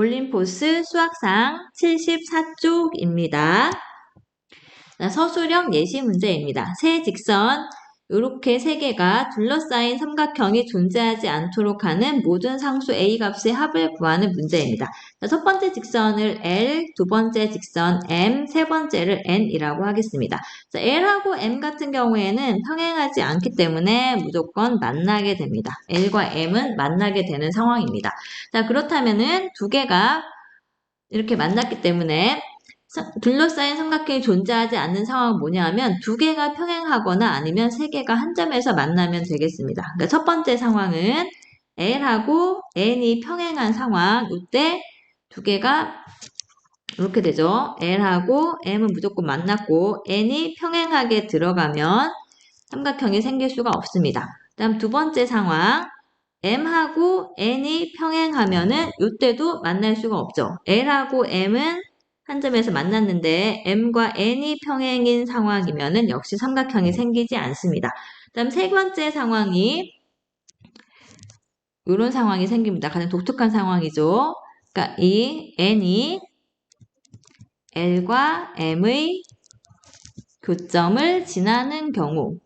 올림포스 수학상 74쪽입니다. 서술형 예시 문제입니다. 세 직선 이렇게 세 개가 둘러싸인 삼각형이 존재하지 않도록 하는 모든 상수 a 값의 합을 구하는 문제입니다. 첫 번째 직선을 L, 두 번째 직선 M, 세 번째를 N이라고 하겠습니다. L하고 M 같은 경우에는 평행하지 않기 때문에 무조건 만나게 됩니다. L과 M은 만나게 되는 상황입니다. 자, 그렇다면은 두 개가 이렇게 만났기 때문에 둘러싸인 삼각형이 존재하지 않는 상황은 뭐냐 하면 두 개가 평행하거나 아니면 세 개가 한 점에서 만나면 되겠습니다. 그러니까 첫 번째 상황은 L하고 N이 평행한 상황 이때 두 개가 이렇게 되죠. L하고 M은 무조건 만났고 N이 평행하게 들어가면 삼각형이 생길 수가 없습니다. 다음 두 번째 상황 M하고 N이 평행하면은 이때도 만날 수가 없죠. L하고 M은 한 점에서 만났는데 m과 n이 평행인 상황이면 역시 삼각형이 생기지 않습니다. 다음 세 번째 상황이 이런 상황이 생깁니다. 가장 독특한 상황이죠. 그러니까 이 n이 l과 m의 교점을 지나는 경우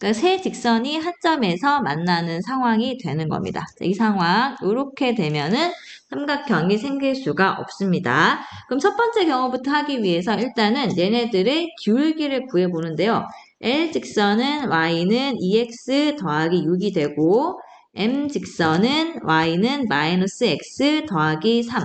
그러니까 세 직선이 한 점에서 만나는 상황이 되는 겁니다. 이 상황 이렇게 되면은 삼각형이 생길 수가 없습니다. 그럼 첫 번째 경우부터 하기 위해서 일단은 얘네들의 기울기를 구해보는데요. L 직선은 y는 2x 더하기 6이 되고 m 직선은 y는 마이너스 x 더하기 3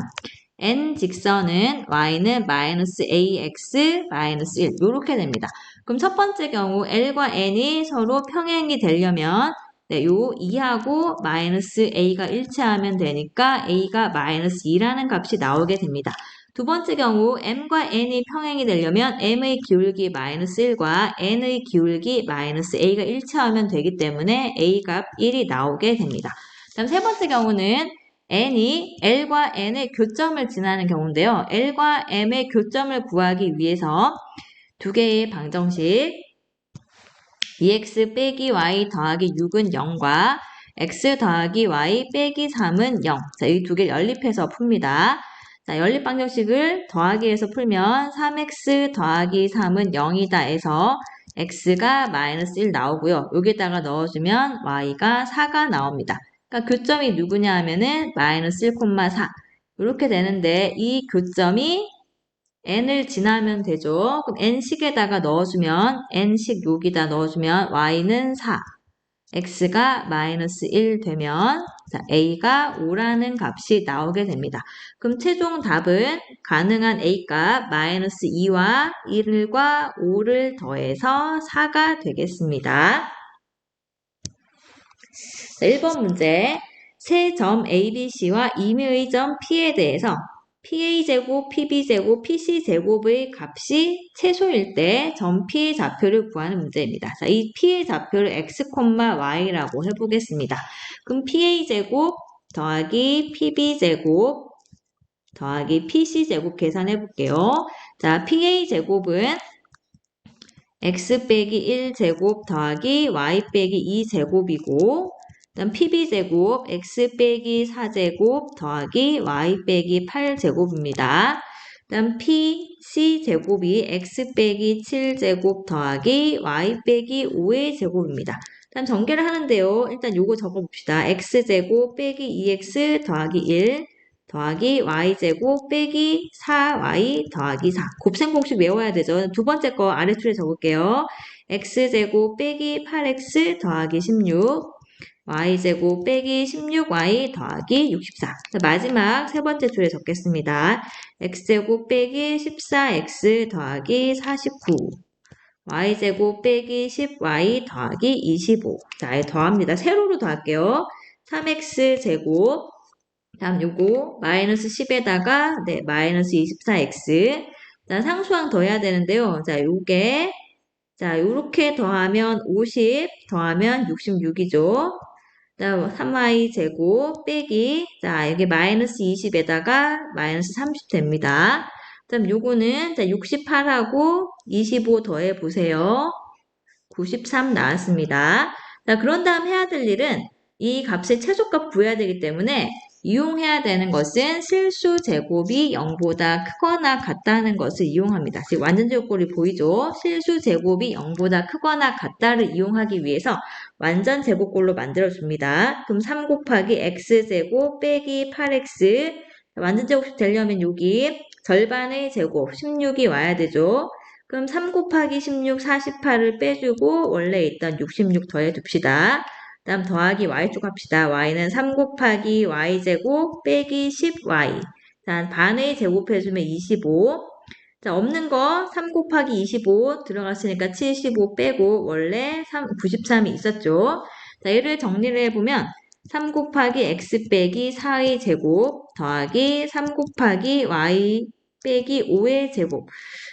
n 직선은 y는 마이너스 ax 마이너스 1 이렇게 됩니다. 그럼 첫 번째 경우 L과 N이 서로 평행이 되려면 네, 요 2하고 마이너스 A가 일치하면 되니까 A가 마이너스 2라는 값이 나오게 됩니다. 두 번째 경우 M과 N이 평행이 되려면 M의 기울기 마이너스 1과 N의 기울기 마이너스 A가 일치하면 되기 때문에 A 값 1이 나오게 됩니다. 다음 세 번째 경우는 N이 L과 N의 교점을 지나는 경우인데요. L과 M의 교점을 구하기 위해서 두 개의 방정식 2x 빼기 y 더하기 6은 0과 x 더하기 y 빼기 3은 0. 자, 이 두 개를 연립해서 풉니다. 자, 연립 방정식을 더하기 해서 풀면 3x 더하기 3은 0이다 해서 x가 마이너스 1 나오고요. 여기다가 넣어주면 y가 4가 나옵니다. 그러니까 교점이 누구냐 하면은 마이너스 1,4 이렇게 되는데 이 교점이 n을 지나면 되죠. 그럼 n식에다가 넣어주면 n식 여기다 넣어주면 y는 4, x가 마이너스 1 되면 자, a가 5라는 값이 나오게 됩니다. 그럼 최종 답은 가능한 a값 마이너스 2와 1과 5를 더해서 4가 되겠습니다. 자, 1번 문제 세 점 ABC와 임의의 점 P에 대해서 PA제곱, PB제곱, PC제곱의 값이 최소일 때 점 P의 좌표를 구하는 문제입니다. 자, 이 P의 좌표를 X, Y라고 해보겠습니다. 그럼 PA제곱 더하기 PB제곱 더하기 PC제곱 계산해 볼게요. 자, PA제곱은 x 빼기 1제곱 더하기 y 빼기 2제곱이고 다음 PB제곱 x 빼기 4제곱 더하기 y 빼기 8제곱입니다. 다음 PC제곱이 x 빼기 7제곱 더하기 y 빼기 5의 제곱입니다. 다음 전개를 하는데요. 일단 요거 적어봅시다. x제곱 빼기 2x 더하기 1 더하기 y제곱 빼기 4y 더하기 4. 곱셈 공식 외워야 되죠. 두 번째 거 아래 줄에 적을게요. x제곱 빼기 8x 더하기 16 y제곱 빼기 16y 더하기 64. 마지막 세 번째 줄에 적겠습니다. x제곱 빼기 14x 더하기 49. y제곱 빼기 10y 더하기 25. 자, 더합니다. 세로로 더할게요. 3x제곱 다음 요거 마이너스 10에다가 네 마이너스 24x 자 상수항 더해야 되는데요. 자 요게 자 요렇게 더하면 50 더하면 66이죠. 다음 3y 제곱 빼기 자 여기 마이너스 20에다가 마이너스 30 됩니다. 다음 요거는 자 68하고 25 더해 보세요. 93 나왔습니다. 자 그런 다음 해야 될 일은 이 값의 최소값 구해야 되기 때문에 이용해야 되는 것은 실수 제곱이 0보다 크거나 같다는 것을 이용합니다. 지금 완전 제곱꼴이 보이죠? 실수 제곱이 0보다 크거나 같다를 이용하기 위해서 완전 제곱꼴로 만들어줍니다. 그럼 3 곱하기 x제곱 빼기 8x 완전 제곱이 되려면 여기 절반의 제곱 16이 와야 되죠. 그럼 3 곱하기 16 48을 빼주고 원래 있던 66 더해 둡시다. 다음 더하기 y쪽 합시다. y는 3 곱하기 y제곱 빼기 10y. 자, 반의 제곱해주면 25. 자, 없는 거 3 곱하기 25 들어갔으니까 75 빼고 원래 3, 93이 있었죠. 자, 얘를 정리를 해보면 3 곱하기 x 빼기 4의 제곱 더하기 3 곱하기 y 빼기 5의 제곱.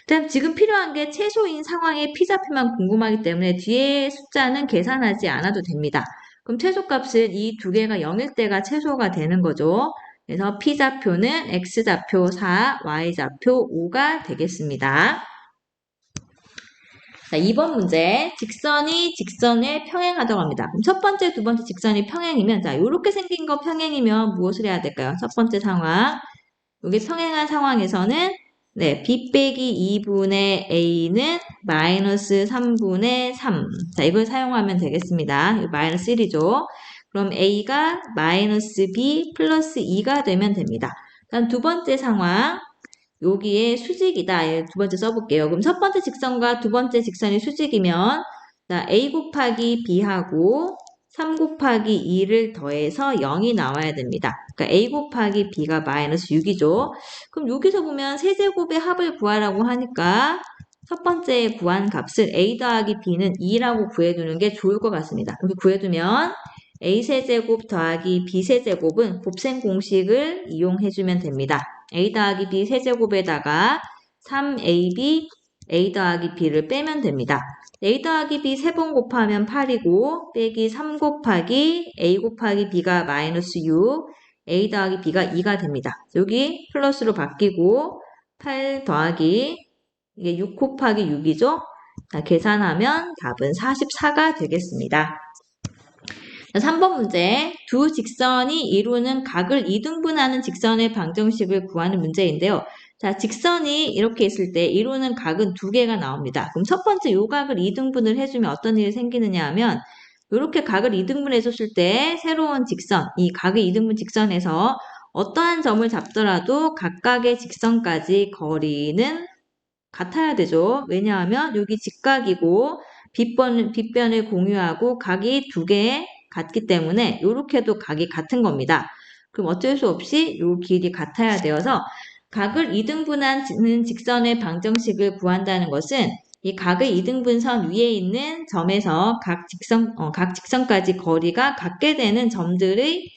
다음 지금 필요한 게 최소인 상황의 피자표만 궁금하기 때문에 뒤에 숫자는 계산하지 않아도 됩니다. 그럼 최소값은 이 두 개가 0일 때가 최소가 되는 거죠. 그래서 P좌표는 X좌표 4, Y좌표 5가 되겠습니다. 자, 2번 문제. 직선이 직선을 평행하다고 합니다. 첫 번째, 두 번째 직선이 평행이면, 자, 이렇게 생긴 거 평행이면 무엇을 해야 될까요? 첫 번째 상황. 이게 평행한 상황에서는 네, b 빼기 2분의 a는 마이너스 3분의 3. 자, 이걸 사용하면 되겠습니다. 마이너스 1이죠. 그럼 a가 마이너스 b 플러스 2가 되면 됩니다. 다음 두 번째 상황. 여기에 수직이다. 예, 두 번째 써볼게요. 그럼 첫 번째 직선과 두 번째 직선이 수직이면 자, a 곱하기 b하고 3 곱하기 2를 더해서 0이 나와야 됩니다. 그러니까 a 곱하기 b가 마이너스 6이죠. 그럼 여기서 보면 세제곱의 합을 구하라고 하니까 첫 번째 구한 값을 a 더하기 b는 2라고 구해두는 게 좋을 것 같습니다. 이렇게 구해두면 a 세제곱 더하기 b 세제곱은 곱셈 공식을 이용해주면 됩니다. a 더하기 b 세제곱에다가 3ab a 더하기 b를 빼면 됩니다. A 더하기 b 세번 곱하면 8이고 빼기 3 곱하기 a 곱하기 b가 마이너스 6 a 더하기 b가 2가 됩니다. 여기 플러스로 바뀌고 8 더하기 이게 6 곱하기 6이죠. 자, 계산하면 답은 44가 되겠습니다. 자, 3번 문제. 두 직선이 이루는 각을 이등분하는 직선의 방정식을 구하는 문제인데요. 자, 직선이 이렇게 있을 때 이루는 각은 두 개가 나옵니다. 그럼 첫 번째 요 각을 2등분을 해주면 어떤 일이 생기느냐 하면 이렇게 각을 2등분 해줬을 때 새로운 직선, 이 각의 2등분 직선에서 어떠한 점을 잡더라도 각각의 직선까지 거리는 같아야 되죠. 왜냐하면 여기 직각이고 빗변, 빗변을 공유하고 각이 두 개 같기 때문에 이렇게도 각이 같은 겁니다. 그럼 어쩔 수 없이 이 길이 같아야 되어서 각을 2등분하는 직선의 방정식을 구한다는 것은 이 각의 2등분선 위에 있는 점에서 각 직선, 어, 각 직선까지 거리가 같게 되는 점들의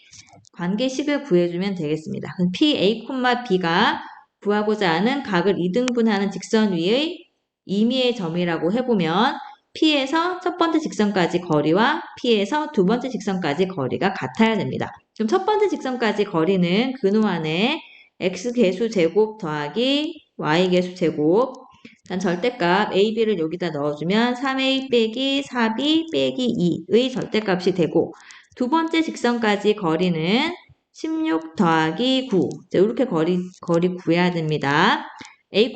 관계식을 구해주면 되겠습니다. PA, B가 구하고자 하는 각을 2등분하는 직선 위의 임의의 점이라고 해보면 P에서 첫 번째 직선까지 거리와 P에서 두 번째 직선까지 거리가 같아야 됩니다. 그럼 첫 번째 직선까지 거리는 근호 안에 x계수 제곱 더하기 y계수 제곱 난 절대값 ab를 여기다 넣어주면 3a 빼기 4b 빼기 2의 절대값이 되고 두 번째 직선까지 거리는 16 더하기 9 이렇게 거리, 거리 구해야 됩니다. a,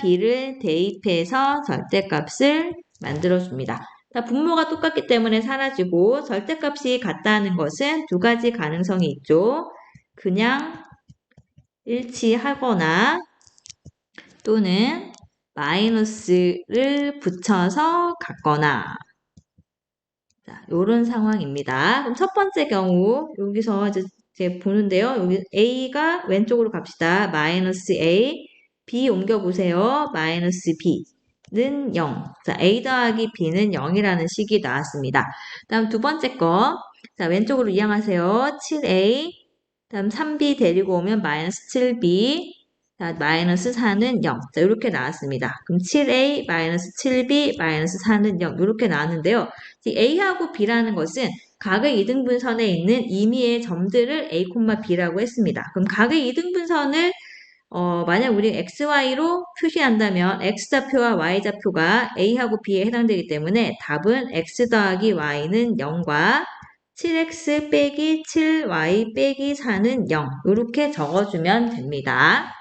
b를 대입해서 절대값을 만들어줍니다. 분모가 똑같기 때문에 사라지고 절대값이 같다는 것은 두 가지 가능성이 있죠. 그냥 일치하거나 또는 마이너스를 붙여서 갖거나 자, 요런 상황입니다. 그럼 첫 번째 경우 여기서 이제, 보는데요. 여기 A가 왼쪽으로 갑시다. 마이너스 A B 옮겨보세요. 마이너스 B는 0. 자, A 더하기 B는 0이라는 식이 나왔습니다. 다음 두 번째 거. 자, 왼쪽으로 이항하세요. 7A 다음 3b 데리고 오면 마이너스 7b 자, 마이너스 4는 0. 자, 이렇게 나왔습니다. 그럼 7a 마이너스 7b 마이너스 4는 0. 이렇게 나왔는데요. a하고 b라는 것은 각의 이등분선에 있는 임의의 점들을 a, b라고 했습니다. 그럼 각의 이등분선을 어, 만약 우리 xy로 표시한다면 x좌표와 y좌표가 a하고 b에 해당되기 때문에 답은 x 더하기 y는 0과 7x 빼기 7y 빼기 4는 0 이렇게 적어주면 됩니다.